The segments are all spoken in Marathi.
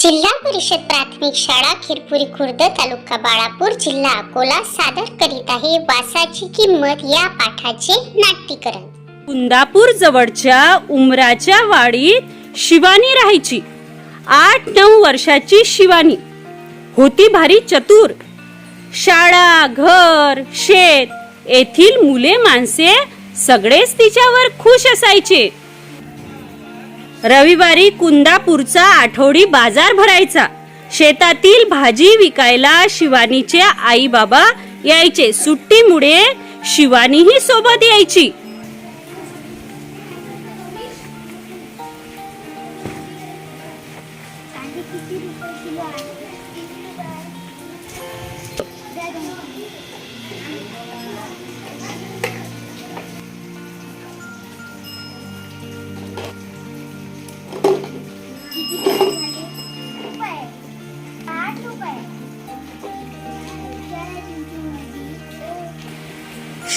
जिल्हा परिषद प्राथमिक शाळा खिरपुरी खुर्द तालुका बाळापूर जिल्हा अकोला सादर करीत आहे वासाची किंमत या पाठाचे नाट्यकरण. कुंदापूर जवळच्या उमराच्या वाडीत शिवानी राहायची. आठ नऊ वर्षाची शिवानी. होती भारी चतुर. शाळा घर शेत येथील मुले माणसे सगळेच तिच्यावर खुश असायचे. रविवारी कुंदापूरचा आठवडी बाजार भरायचा. शेतातील भाजी विकायला शिवानीचे आई बाबा यायचे. सुट्टीमुळे शिवानीही सोबत यायची.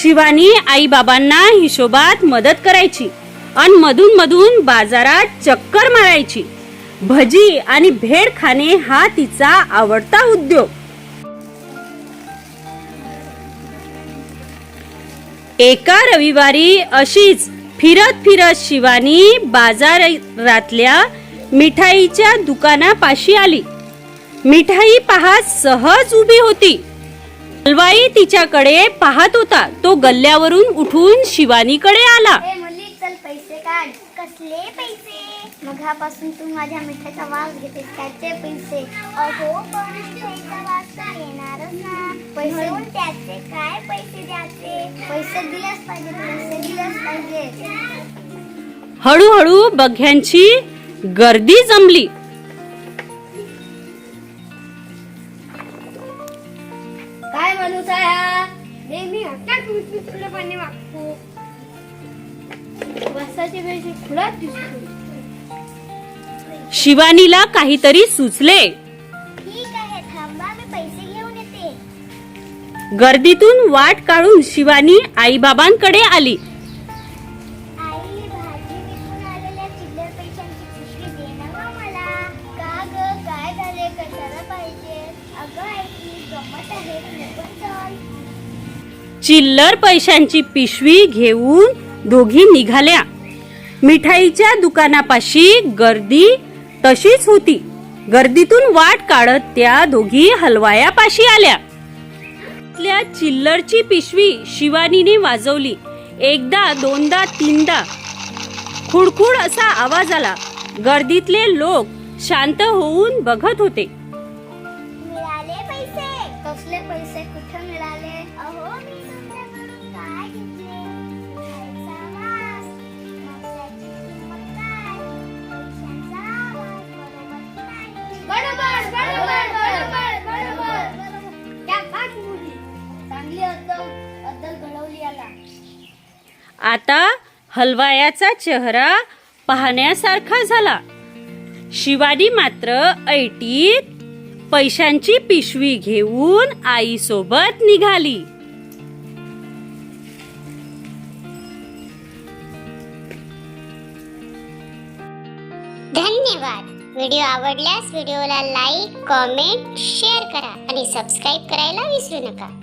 शिवानी आई बाबांना हिशोबात मदत करायची आणि मधून मधून बाजारात चक्कर मारायची. भजी आणि भेळ खाणे हा तिचा आवडता उद्योग. एका रविवारी अशीच फिरत फिरत शिवानी बाजारातल्या मिठाईच्या दुकानापाशी आली. मिठाई पाहत सहज उभी होती. हलवाई तिच्याकडे पाहत होता. तो गल्ल्यावरून उठून शिवानीकडे आला. ए मुली चल पैसे काढ. कसले पैसे? मघापासून तू माझ्या मिठाचा वास घेते त्याचे पैसे. अहो पण मिठाईचा वास तर येणारच ना. पैसे म्हणून त्याचे काय पैसे द्यायचे? पैसे दिलेच पाहिजे पैसे दिलेच पाहिजे. हळूहळू बघ्यांची गर्दी जमली. नेहमी हट्टात पैसे दिसतो. शिवानीला काहीतरी सुचले. ठीक आहे थांबा मी पैसे घेऊन येते. गर्दीतून वाट काढून शिवानी आईबाबांकडे आली. आई भाजी विकून आलेल्या चिल्लर पैशांची पिशवी दे ना गं मला. का ग? काय झाले कशाला पाहिजे? अगं चिल्लर पैशांची पिशवी घेऊन दोघी निघाल्या. मिठाईच्या दुकानापाशी गर्दी तशीच होती. गर्दीतून वाट काढत त्या दोघी हलवायापाशी आल्या. आपल्या चिल्लरची पिशवी शिवानीने वाजवली. एकदा दोनदा तीनदा. खुडखुड असा आवाज आला. गर्दीतले लोक शांत होऊन बघत होते. आता हलवायाचा चेहरा पाहण्यासारखा झाला. शिवानी मात्र ऐटीत पैशांची पिशवी घेऊन आईसोबत निघाली. धन्यवाद. व्हिडिओ आवडल्यास व्हिडिओला लाईक कॉमेंट शेअर करा आणि सबस्क्राईब करायला विसरू नका.